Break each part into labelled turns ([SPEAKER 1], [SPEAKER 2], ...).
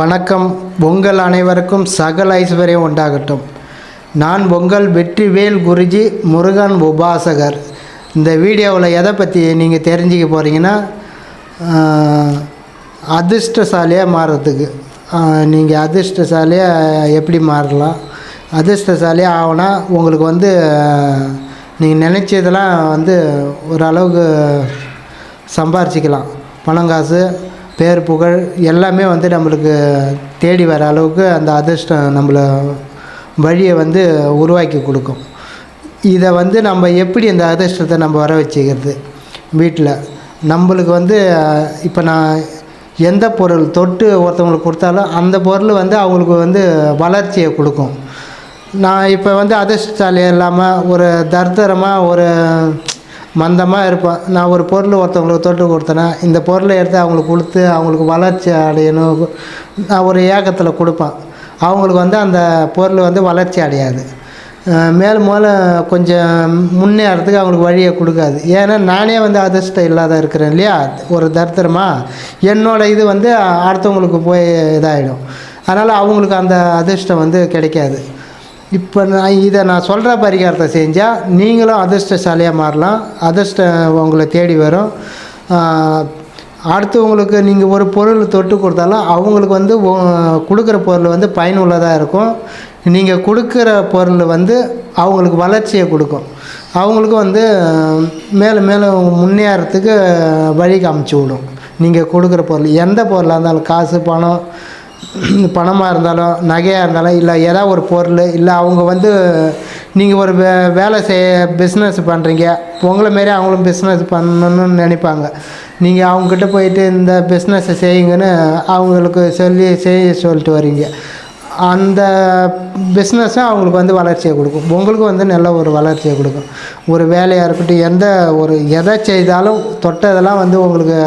[SPEAKER 1] வணக்கம். உங்கள் அனைவருக்கும் சகல ஐஸ்வர்யம் உண்டாகட்டும். நான் உங்கள் வெற்றிவேல் குருஜி முருகன் உபாசகர். இந்த வீடியோவில் எதை பற்றி நீங்கள் தெரிஞ்சுக்க போகிறீங்கன்னா அதிர்ஷ்டசாலியாக மாறுறதுக்கு. நீங்கள் அதிர்ஷ்டசாலியாக எப்படி மாறலாம்? அதிர்ஷ்டசாலியாக ஆகுனா உங்களுக்கு வந்து நீங்கள் நினச்சதெல்லாம் வந்து ஓரளவுக்கு சம்பாரிச்சிக்கலாம். பணம் காசு பேர் புகழ் எல்லாமே வந்து நம்மளுக்கு தேடி வர அளவுக்கு அந்த அதிர்ஷ்டம் நம்மளை வழியை வந்து உருவாக்கி கொடுக்கும். இதை வந்து நம்ம எப்படி இந்த அதிர்ஷ்டத்தை நம்ம வர வச்சுக்கிறது? வீட்டில் நம்மளுக்கு வந்து இப்போ நான் எந்த பொருள் தொட்டு ஒருத்தவங்களுக்கு கொடுத்தாலும் அந்த பொருள் வந்து அவங்களுக்கு வந்து வளர்ச்சியை கொடுக்கும். நான் இப்போ வந்து அதிர்ஷ்டசாலி இல்லாமல் ஒரு தர்தரமாக ஒரு மந்தமாக இருப்பேன். நான் ஒரு பொருள் ஒருத்தவங்களுக்கு தொட்டு கொடுத்தேன்னா இந்த பொருளை எடுத்து அவங்களுக்கு கொடுத்து அவங்களுக்கு வளர்ச்சி அடையணும். நான் ஒரு ஏக்கத்தில் கொடுப்பேன். அவங்களுக்கு வந்து அந்த பொருள் வந்து வளர்ச்சி அடையாது. மேலும் மேலும் கொஞ்சம் முன்னேறதுக்கு அவங்களுக்கு வழியை கொடுக்காது. ஏன்னா நானே வந்து அதிர்ஷ்டம் இல்லாத இருக்கிறேன் இல்லையா? ஒரு தரித்திரமாக என்னோட இது வந்து அடுத்தவங்களுக்கு போய் இதாகிடும் அதனால் அவங்களுக்கு அந்த அதிர்ஷ்டம் வந்து கிடைக்காது. இப்போ நான் இதை நான் சொல்கிற பரிகாரத்தை செஞ்சால் நீங்களும் அதிர்ஷ்டசாலியாக மாறலாம். அதிர்ஷ்டம் உங்களை தேடி வரும். அடுத்தவங்களுக்கு நீங்கள் ஒரு பொருள் தொட்டு கொடுத்தாலும் அவங்களுக்கு வந்து கொடுக்குற பொருள் வந்து பயனுள்ளதாக இருக்கும். நீங்கள் கொடுக்குற பொருள் வந்து அவங்களுக்கு வளர்ச்சியை கொடுக்கும். அவங்களுக்கு வந்து மேலும் மேலும் முன்னேறத்துக்கு வழி காமிச்சு விடும். நீங்கள் கொடுக்குற பொருள் எந்த பொருளாக இருந்தாலும் காசு பணம் பணமாக இருந்தாலும் நகையாக இருந்தாலும் இல்லை ஏதாவது ஒரு பொருள் இல்லை அவங்க வந்து நீங்கள் ஒரு வே வேலை செய்ய பிஸ்னஸ் பண்ணுறீங்க உங்களை மாரி அவங்களும் பிஸ்னஸ் பண்ணணும்னு நினைப்பாங்க. நீங்கள் அவங்கக்கிட்ட போயிட்டு இந்த பிஸ்னஸை செய்யுங்கன்னு அவங்களுக்கு சொல்லி செய்ய சொல்லிட்டு வரீங்க. அந்த பிஸ்னஸும் அவங்களுக்கு வந்து வளர்ச்சியை கொடுக்கும். உங்களுக்கு வந்து நல்ல ஒரு வளர்ச்சியை கொடுக்கும். ஒரு வேலையாக இருக்கட்டும் எந்த ஒரு எதை செய்தாலும் தொட்டதெல்லாம் வந்து உங்களுக்கு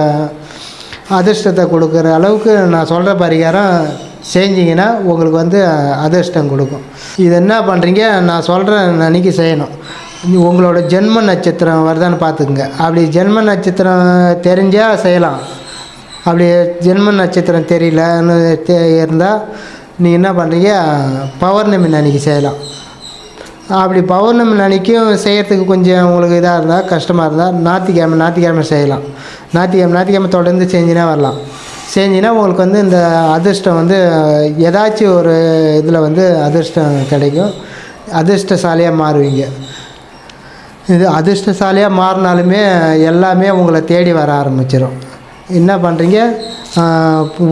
[SPEAKER 1] அதிர்ஷ்டத்தை கொடுக்குற அளவுக்கு நான் சொல்கிற பரிகாரம் செஞ்சிங்கன்னா உங்களுக்கு வந்து அதிர்ஷ்டம் கொடுக்கும். இது என்ன பண்ணுறீங்க நான் சொல்கிற அன்னைக்கு செய்யணும். உங்களோட ஜென்ம நட்சத்திரம் வருதான்னு பார்த்துக்குங்க. அப்படி ஜென்ம நட்சத்திரம் தெரிஞ்சால் செய்யலாம். அப்படி ஜென்ம நட்சத்திரம் தெரியலன்னு தெ இருந்தால் நீங்கள் என்ன பண்ணுறீங்க பௌர்ணமி அன்னைக்கு செய்யலாம். அப்படி பௌர்ணமி அன்னைக்கும் செய்கிறதுக்கு கொஞ்சம் உங்களுக்கு இதாக இருந்தால் கஷ்டமாக இருந்தால் ஞாத்திக்கிழமை ஞாத்திக்கிழமை செய்யலாம். ஞாயிற்றுக்கிழமை ஞாத்திக்கிழமை தொடர்ந்து செஞ்சுனா வரலாம். செஞ்சினா உங்களுக்கு வந்து இந்த அதிர்ஷ்டம் வந்து ஏதாச்சும் ஒரு இதில் வந்து அதிர்ஷ்டம் கிடைக்கும். அதிர்ஷ்டசாலியாக மாறுவீங்க. இது அதிர்ஷ்டசாலியாக மாறினாலுமே எல்லாமே உங்களை தேடி வர ஆரம்பிச்சிடும் என்ன பண்ணுறீங்க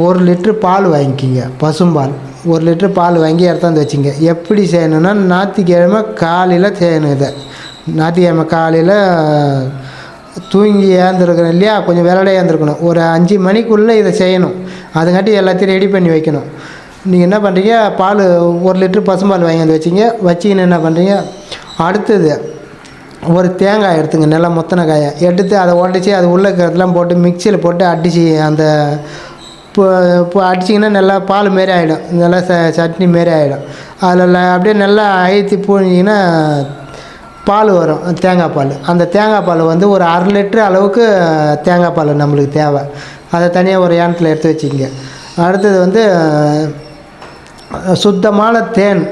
[SPEAKER 1] ஒரு லிட்ரு பால் வாங்கிக்கிங்க பசும்பால். ஒரு லிட்ரு பால் வாங்கி எடுத்தாந்து வச்சுங்க. எப்படி செய்யணும்னா ஞாயிற்றுக்கிழமை காலையில் செய்யணும் இதை. ஞாயிற்றுக்கிழமை காலையில் தூங்கி ஏந்திருக்கணும் இல்லையா? கொஞ்சம் விளையாட ஏந்திருக்கணும் ஒரு அஞ்சு மணிக்குள்ளே இதை செய்யணும். அதுங்காட்டி எல்லாத்தையும் ரெடி பண்ணி வைக்கணும். நீங்கள் என்ன பண்ணுறீங்க பால் ஒரு லிட்ரு பசும்பால் வாங்கி வச்சிங்க. வச்சிங்கன்னு என்ன பண்ணுறீங்க அடுத்தது ஒரு தேங்காய் எடுத்துங்க. நல்லா முத்தனை காயை. எடுத்து அதை உடச்சி அது உள்ளே இருக்கிறதெல்லாம் போட்டு மிக்சியில் போட்டு அடித்து அந்த இப்போ இப்போ அடிச்சிங்கன்னா நல்லா பால் மாரி ஆகிடும் நல்லா ச சட்னி மாரி ஆகிடும் அதில் அப்படியே நல்லா அழுத்தி பூஞ்சிங்கன்னா பால் வரும் தேங்காய் பால். அந்த தேங்காய் பால் வந்து ஒரு அரை லிட்ரு அளவுக்கு தேங்காய் பால் நம்மளுக்கு தேவை. அதை தனியாக ஒரு ஏனத்தில் எடுத்து வச்சுக்கங்க. அடுத்தது வந்து சுத்தமான தேன்.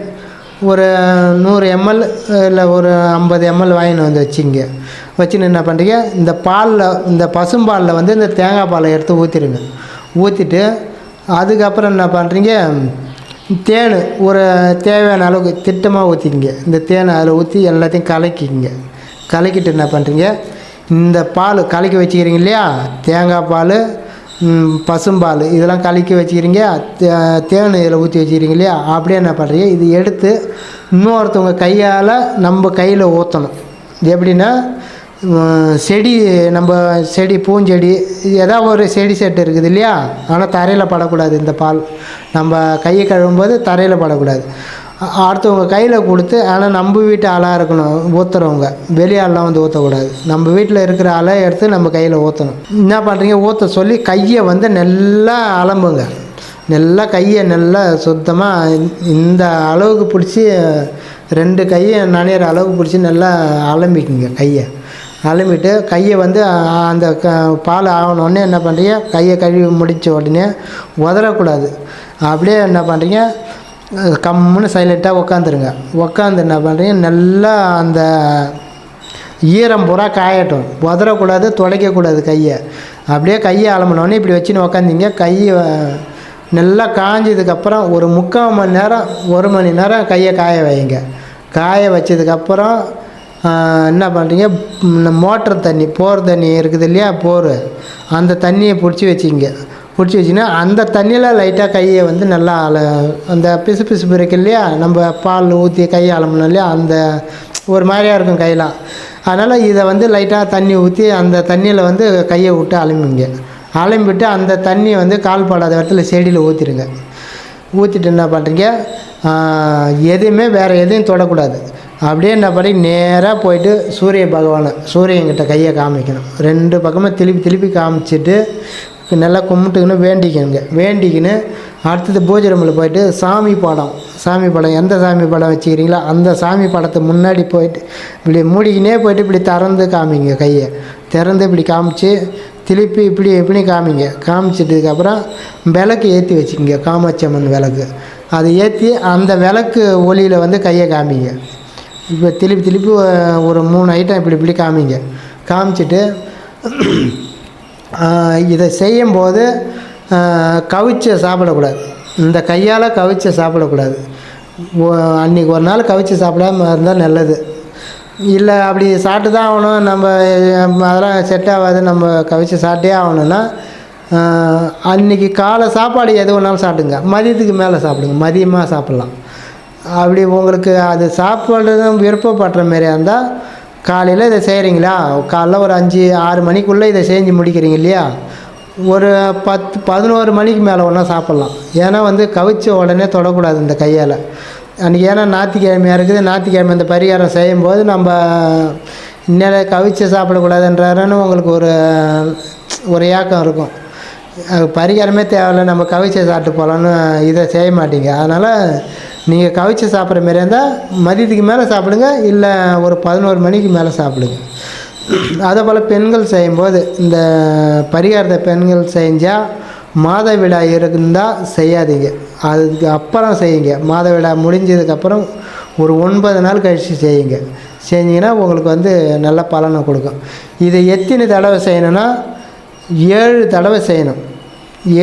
[SPEAKER 1] ஒரு நூறு எம்எல் இல்லை ஒரு ஐம்பது எம்எல் வாங்கின்னு வந்து வச்சிங்க வச்சுன்னு என்ன பண்ணுறீங்க இந்த பாலில் இந்த பசும்பாலில் வந்து இந்த தேங்காய் பாலை எடுத்து ஊற்றிடுங்க ஊற்றிட்டு அதுக்கப்புறம் என்ன பண்ணுறீங்க தேன் ஒரு தேவையான அளவுக்கு திட்டமாக ஊற்றிக்கிங்க இந்த தேனை அதில் ஊற்றி எல்லாத்தையும் கலக்கிக்கிங்க. கலக்கிட்டு என்ன பண்ணுறீங்க இந்த பால் கலக்கி வச்சுக்கிறீங்க இல்லையா? தேங்காய் பால் பசும்பால் இதெல்லாம் கலக்கி வச்சுக்கிறீங்க. தே- தேன் இதில் ஊற்றி வச்சுக்கிறீங்க இல்லையா? அப்படியே என்ன பண்ணுறீங்க இது எடுத்து இன்னொருத்தவங்க கையால் நம்ம கையில் ஊற்றணும் இது எப்படின்னா செடி நம்ம செடி பூஞ்செடி ஏதாவது ஒரு செடி செட்டு இருக்குது இல்லையா? ஆனால் தரையில் படக்கூடாது இந்த பால். நம்ம கையை கழுவும்போது தரையில் படக்கூடாது. அடுத்தவங்க கையில் கொடுத்து ஆனால் நம்ம வீட்டு ஆளாக இருக்கணும் ஊற்றுறவங்க வெளியாளெலாம் வந்து ஊற்றக்கூடாது நம்ம வீட்டில் இருக்கிற ஆளை எடுத்து நம்ம கையில் ஊற்றணும் என்ன பண்ணுறீங்க ஊற்ற சொல்லி கையை வந்து நல்லா அலம்புங்க. நல்லா கையை நல்லா சுத்தமாக இந்த அளவுக்கு பிடிச்சி ரெண்டு கையை நனையிற அளவுக்கு பிடிச்சி நல்லா அலம்பிக்குங்க கையை. அலம்பிட்டு கையை வந்து அந்த க பால் ஆகணுன்னே என்ன பண்ணுறீங்க கையை கழுவி முடித்த உடனே உதறக்கூடாது. அப்படியே என்ன பண்ணுறீங்க கம்முன்னு சைலண்ட்டாக உக்காந்துருங்க. உக்காந்து என்ன பண்ணுறீங்க நல்லா அந்த ஈரம் பூரா காயட்டும். உதறக்கூடாது துடைக்கக்கூடாது கையை. அப்படியே கையை அலம்பினோடனே இப்படி வச்சுன்னு உக்காந்திங்க. கையை நல்லா காஞ்சதுக்கப்புறம் ஒரு முக்கால் மணி நேரம் ஒரு மணி நேரம் கையை காய வைங்க. காய வச்சதுக்கப்புறம் என்ன பண்ணுறீங்க மோட்டர் தண்ணி போர் தண்ணி இருக்குது இல்லையா? போர். அந்த தண்ணியை பிடிச்சி வச்சிங்க. பிடிச்சி வச்சிங்கன்னா அந்த தண்ணியில் லைட்டாக கையை வந்து நல்லா அல அந்த பிசு பிசுப்பு இருக்கு இல்லையா? நம்ம பால் ஊற்றி கையை அலம்பணும் இல்லையா? அந்த ஒரு மாதிரியாக இருக்கும் கையெல்லாம் அதனால் இதை வந்து லைட்டாக தண்ணி ஊற்றி அந்த தண்ணியில் வந்து கையை விட்டு அலம்பிங்க. அலம்பிட்டு அந்த தண்ணியை வந்து கால் படாத இடத்துல செடியில் ஊற்றிடுங்க ஊற்றிட்டு என்ன பண்ணுறீங்க எதுவுமே வேறு எதையும் தொடக்கூடாது. அப்படியே என்ன படி நேராக போயிட்டு சூரிய பகவானை சூரியன்கிட்ட கையை காமிக்கணும். ரெண்டு பக்கமும் திருப்பி திருப்பி காமிச்சிட்டு நல்லா கும்பிட்டுக்கின்னு வேண்டிக்கணுங்க. வேண்டிக்கின்னு அடுத்தது பூஜை ரூமில் போயிட்டு சாமி படம். சாமி படம் எந்த சாமி படம் வச்சுக்கிறீங்களோ அந்த சாமி படத்தை முன்னாடி போயிட்டு இப்படி மூடிக்கினே போயிட்டு இப்படி திறந்து காமிங்க கையை. திறந்து இப்படி காமிச்சு திருப்பி இப்படி இப்படி காமிங்க. காமிச்சிட்டதுக்கப்புறம் விளக்கு ஏற்றி வச்சுக்கிங்க காமாட்சி அம்மன் விளக்கு. அதை ஏற்றி அந்த விளக்கு ஒளியில் வந்து கையை காமிங்க. இப்போ திருப்பி திருப்பி ஒரு மூணு ஐட்டம் இப்படி இப்படி காமிங்க. காமிச்சிட்டு இதை செய்யும்போது கவிச்சு சாப்பிடக்கூடாது. இந்த கையால் கவிச்சு சாப்பிடக்கூடாது. அன்றைக்கி ஒரு நாள் கவிச்சு சாப்பிடாம இருந்தால் நல்லது. இல்லை அப்படி சாப்பிட்டு தான் ஆகணும். நம்ம அதெல்லாம் செட் ஆகாது. நம்ம கவிச்சு சாப்பிட்டே ஆகணும்னா அன்றைக்கி அன்னைக்கு காலை சாப்பாடு எது வேணாலும் சாப்பிடுங்க. மதியத்துக்கு மேலே சாப்பிடுங்க. மதியமாக சாப்பிட்லாம். அப்படி உங்களுக்கு அது சாப்பிட்றதும் விருப்பப்படுற மாதிரியா இருந்தால் காலையில் இதை செய்கிறீங்களா காலைல ஒரு அஞ்சு ஆறு மணிக்குள்ளே இதை செஞ்சு முடிக்கிறீங்க இல்லையா? ஒரு பத்து பதினோரு மணிக்கு மேலே ஒன்றா சாப்பிட்லாம். ஏன்னா வந்து கவிச்ச உடனே தொடக்கூடாது இந்த கையால். அன்றைக்கி ஏன்னா ஞாத்திக்கிழமையாக இருக்குது. ஞாத்திக்கிழமை இந்த பரிகாரம் செய்யும்போது நம்ம இன்னும் கவிச்சு சாப்பிடக்கூடாதுன்றாருன்னு உங்களுக்கு ஒரு ஒரு ஏக்கம் இருக்கும். அது பரிகாரமே தேவையில்ல. நம்ம கவிச்சை சாப்பிட்டு போகலான்னு இதை செய்ய மாட்டீங்க. அதனால் நீங்கள் கவிச்சு சாப்பிட்ற மாரி இருந்தால் மதியத்துக்கு மேலே சாப்பிடுங்க இல்லை ஒரு பதினோரு மணிக்கு மேலே சாப்பிடுங்க. அதே போல் பெண்கள் செய்யும்போது இந்த பரிகாரத்தை பெண்கள் செஞ்சால் மாதவிடா இருந்தால் செய்யாதீங்க. அதுக்கு அப்புறம் செய்யுங்க. மாதவிடா முடிஞ்சதுக்கப்புறம் ஒரு ஒன்பது நாள் கழித்து செய்யுங்க. செஞ்சிங்கன்னா உங்களுக்கு வந்து நல்ல பலனை கொடுக்கும். இதை எத்தனை தடவை செய்யணும்னா ஏழு தடவை செய்யணும்.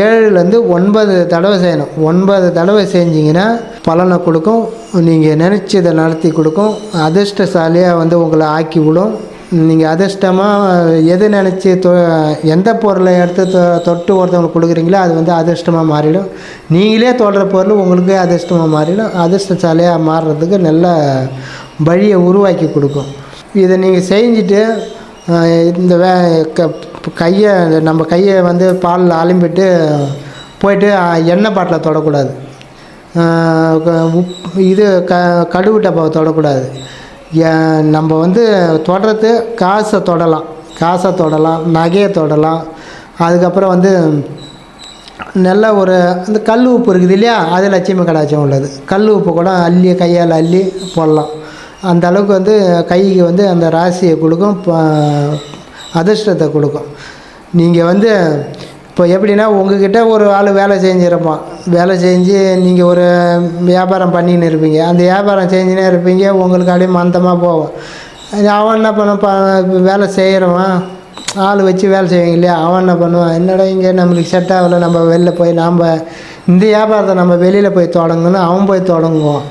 [SPEAKER 1] ஏழுலேருந்து ஒன்பது தடவை செய்யணும். ஒன்பது தடவை செஞ்சிங்கன்னா பலனை கொடுக்கும். நீங்கள் நினச்சதை நடத்தி கொடுக்கும். அதிர்ஷ்டசாலியாக வந்து உங்களை ஆக்கி விடும். நீங்கள் அதிர்ஷ்டமாக எது நினச்சி தொ எந்த பொருளை எடுத்து தொ தொட்டு ஒருத்தவங்களுக்கு கொடுக்குறீங்களோ அது வந்து அதிர்ஷ்டமாக மாறிடும். நீங்களே தொடுற பொருள் உங்களுக்கு அதிர்ஷ்டமாக மாறிடும். அதிர்ஷ்டசாலியாக மாறுறதுக்கு நல்ல வழியை உருவாக்கி கொடுக்கும். இதை நீங்கள் செஞ்சுட்டு இந்த வே க கையை நம்ம கையை வந்து பாலில் அலம்பிட்டு போயிட்டு எண்ணெய் பாட்டில் தொடக்கூடாது. உப் இது க கடுகு டப்பாவை தொடக்கூடாது. நம்ம வந்து தொடுறது காசை தொடலாம். காசை தொடலாம் நகையை தொடலாம். அதுக்கப்புறம் வந்து நல்ல ஒரு அந்த கல் உப்பு இருக்குது இல்லையா? அது லட்சுமி கடாச்சம் உள்ளது. கல் உப்பு கூட அள்ளி கையால் அள்ளி போடலாம். அந்த அளவுக்கு வந்து கைக்கு வந்து அந்த ராசியை கொடுக்கும் ப- அதிர்ஷ்டத்தை கொடுக்கும். நீங்கள் வந்து இப்போ எப்படின்னா உங்ககிட்ட ஒரு ஆள் வேலை செஞ்சிருப்பான் வேலை செஞ்சு நீங்கள் ஒரு வியாபாரம் பண்ணின்னு இருப்பீங்க. அந்த வியாபாரம் செஞ்சுனே இருப்பீங்க உங்களுக்கு அப்படியே மந்தமாக போகும். அவன் என்ன பண்ணுவான்? இப்போ வேலை செய்கிறவன் ஆள் வச்சு வேலை செய்வீங்க இல்லையா? அவன் என்ன பண்ணுவான்? என்னடா இங்கே நம்மளுக்கு செட் ஆகலை நம்ம வெளில போய் நாம் இந்த வியாபாரத்தை நம்ம வெளியில் போய் தொடங்கணும் அவன் போய் தொடங்குவான்.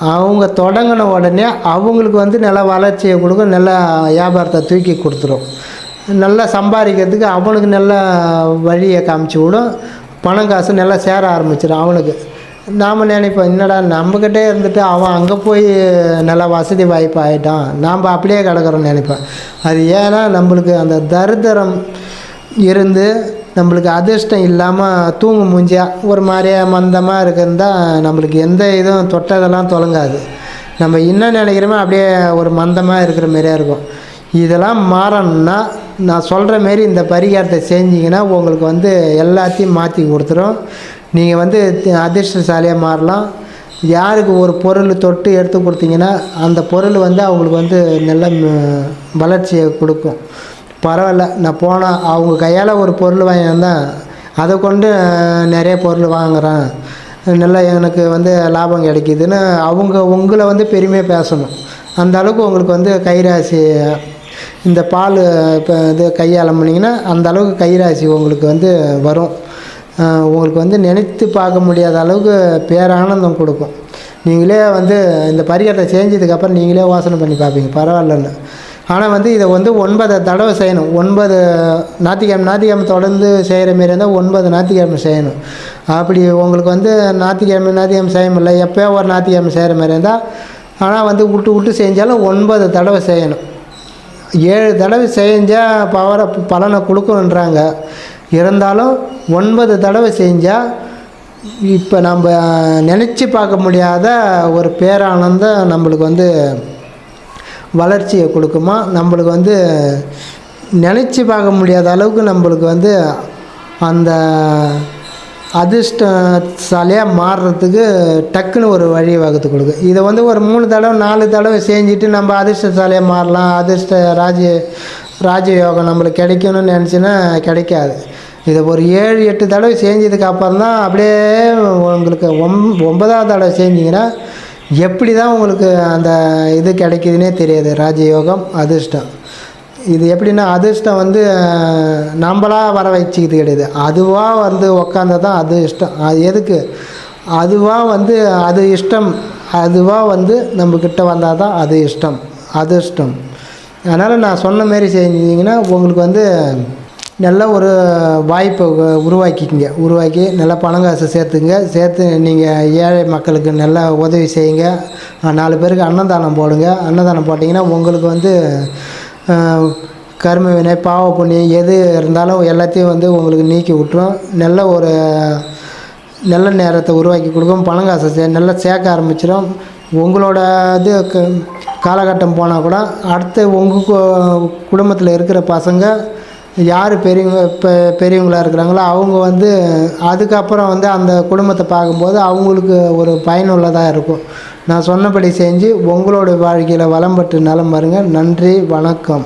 [SPEAKER 1] அவங்க தொடங்கின உடனே அவங்களுக்கு வந்து நல்ல வளர்ச்சியை கொடுக்கும் நல்ல வியாபாரத்தை தூக்கி கொடுத்துரும். நல்லா சம்பாதிக்கிறதுக்கு அவனுக்கு நல்ல வழியை காமிச்சு விடும். பணம் காசு நல்லா சேர ஆரம்பிச்சிடும் அவனுக்கு. நாம் நினைப்போம் என்னடா நம்மக்கிட்டே இருந்துட்டு அவன் அங்கே போய் நல்லா வசதி வாய்ப்பு ஆகிட்டான் நாம் அப்படியே கிடக்குறோம்னு நினைப்பேன் அது ஏன்னா நம்மளுக்கு அந்த தரித்திரம் இருந்து நம்மளுக்கு அதிர்ஷ்டம் இல்லாமல் தூங்கு முஞ்சியா ஒரு மாதிரியா மந்தமாக இருக்கிறதா நம்மளுக்கு எந்த இதுவும் தொட்டதெல்லாம் தொலங்காது. நம்ம என்ன நினைக்கிறோமோ அப்படியே ஒரு மந்தமாக இருக்கிற மாதிரியா இருக்கும். இதெல்லாம் மாறணும்னா நான் சொல்கிற மாரி இந்த பரிகாரத்தை செஞ்சிங்கன்னா உங்களுக்கு வந்து எல்லாத்தையும் மாற்றி கொடுத்துரும். நீங்கள் வந்து அதிர்ஷ்டசாலியாக மாறலாம். யாருக்கு ஒரு பொருள் தொட்டு எடுத்து கொடுத்தீங்கன்னா அந்த பொருள் வந்து அவங்களுக்கு வந்து நல்ல வளர்ச்சியை கொடுக்கும். பரவாயில்ல. நான் போனால் அவங்க கையால் ஒரு பொருள் வாங்கி வந்தேன் அதை கொண்டு நிறைய பொருள் வாங்குறேன். நல்லா எனக்கு வந்து லாபம் கிடைக்கிதுன்னு அவங்க உங்களை வந்து பெருமையாக பேசணும். அந்த அளவுக்கு உங்களுக்கு வந்து கைராசி இந்த பால் இப்போ இது கையாளம்புனீங்கன்னா அந்த அளவுக்கு கைராசி உங்களுக்கு வந்து வரும். உங்களுக்கு வந்து நினைத்து பார்க்க முடியாத அளவுக்கு பேரானந்தம் கொடுக்கும். நீங்களே வந்து இந்த பரிகாரத்தை செஞ்சதுக்கப்புறம் நீங்களே யோசனை பண்ணி பார்ப்பீங்க. பரவாயில்லன்னு. ஆனால் வந்து இதை வந்து ஒன்பது தடவை செய்யணும். ஒன்பது ஞாத்திக்கிழமை ஞாத்திக்கிழமை தொடர்ந்து செய்கிற மாரி இருந்தால் ஒன்பது ஞாத்திக்கிழமை செய்யணும். அப்படி உங்களுக்கு வந்து ஞாத்திக்கிழமை ஞாத்திக்கிழமை செய்ய முடியல. எப்போயோ ஒரு ஞாத்திக்கிழமை செய்கிற மாரி இருந்தால் ஆனால் வந்து விட்டு விட்டு செஞ்சாலும் ஒன்பது தடவை செய்யணும். ஏழு தடவை செஞ்சால் பவரை பலனை கொடுக்கணுன்றாங்க. இருந்தாலும் ஒன்பது தடவை செஞ்சால் இப்போ நம்ம நினச்சி பார்க்க முடியாத ஒரு பேரானந்தம் நம்மளுக்கு வந்து வளர்ச்சியை கொடுக்குமா? நம்மளுக்கு வந்து நினச்சி பார்க்க முடியாத அளவுக்கு நம்மளுக்கு வந்து அந்த அதிர்ஷ்டசாலியாக மாறுறதுக்கு டக்குன்னு ஒரு வழி வகுத்து கொடுக்கும் இதை வந்து ஒரு மூணு தடவை நாலு தடவை செஞ்சுட்டு நம்ம அதிர்ஷ்டசாலியாக மாறலாம். அதிர்ஷ்ட ராஜ ராஜயோகம் நம்மளுக்கு கிடைக்கணும்னு நினச்சின்னா கிடைக்காது. இதை ஒரு ஏழு எட்டு தடவை செஞ்சதுக்கு அப்புறம் தான் அப்படியே உங்களுக்கு ஒம் ஒன்பதாவது தடவை செஞ்சிங்கன்னா எப்படி தான் உங்களுக்கு அந்த இது கிடைக்குதுன்னே தெரியாது. ராஜயோகம் அதிர்ஷ்டம். இது எப்படின்னா அதிர்ஷ்டம் வந்து நம்மளாக நம்மளா வர வச்சுக்கிது கிடையாது. அதுவாக வந்து உக்காந்தா தான் அது இஷ்டம். அது எதுக்கு? அதுவாக வந்து அது இஷ்டம். அதுவாக வந்து நம்மக்கிட்ட வந்தால் தான் அது இஷ்டம். அதிர்ஷ்டம். அதனால் நான் சொன்ன மாரி செஞ்சீங்கன்னா உங்களுக்கு வந்து நல்ல ஒரு வாய்ப்பை உருவாக்கிக்கங்க. உருவாக்கி நல்லா பணம் காசு சேர்த்துங்க. சேர்த்து நீங்கள் ஏழை மக்களுக்கு நல்லா உதவி செய்யுங்க. நாலு பேருக்கு அன்னதானம் போடுங்க. அன்னதானம் போட்டிங்கன்னா உங்களுக்கு வந்து கரும வினை பாவ புண்ணியம் எது இருந்தாலும் எல்லாத்தையும் வந்து உங்களுக்கு நீக்கி விட்டுரும். நல்ல ஒரு நல்ல நேரத்தை உருவாக்கி கொடுக்கும். பணம் காசை சே நல்லா சேர்க்க ஆரம்பிச்சிடும் உங்களோட இது க- காலகட்டம் போனால் கூட அடுத்து உங்கள் குடும்பத்தில் இருக்கிற பசங்க யார் பெரியவங்க இப்போ பெரியவங்களாக இருக்கிறாங்களோ அவங்க வந்து அதுக்கப்புறம் வந்து அந்த குடும்பத்தை பார்க்கும்போது அவங்களுக்கு ஒரு பயனுள்ளதாக இருக்கும். நான் சொன்னபடி செஞ்சு உங்களோட வாழ்க்கையில் வளம் பெற்று நலம் பாருங்கள் நன்றி வணக்கம்.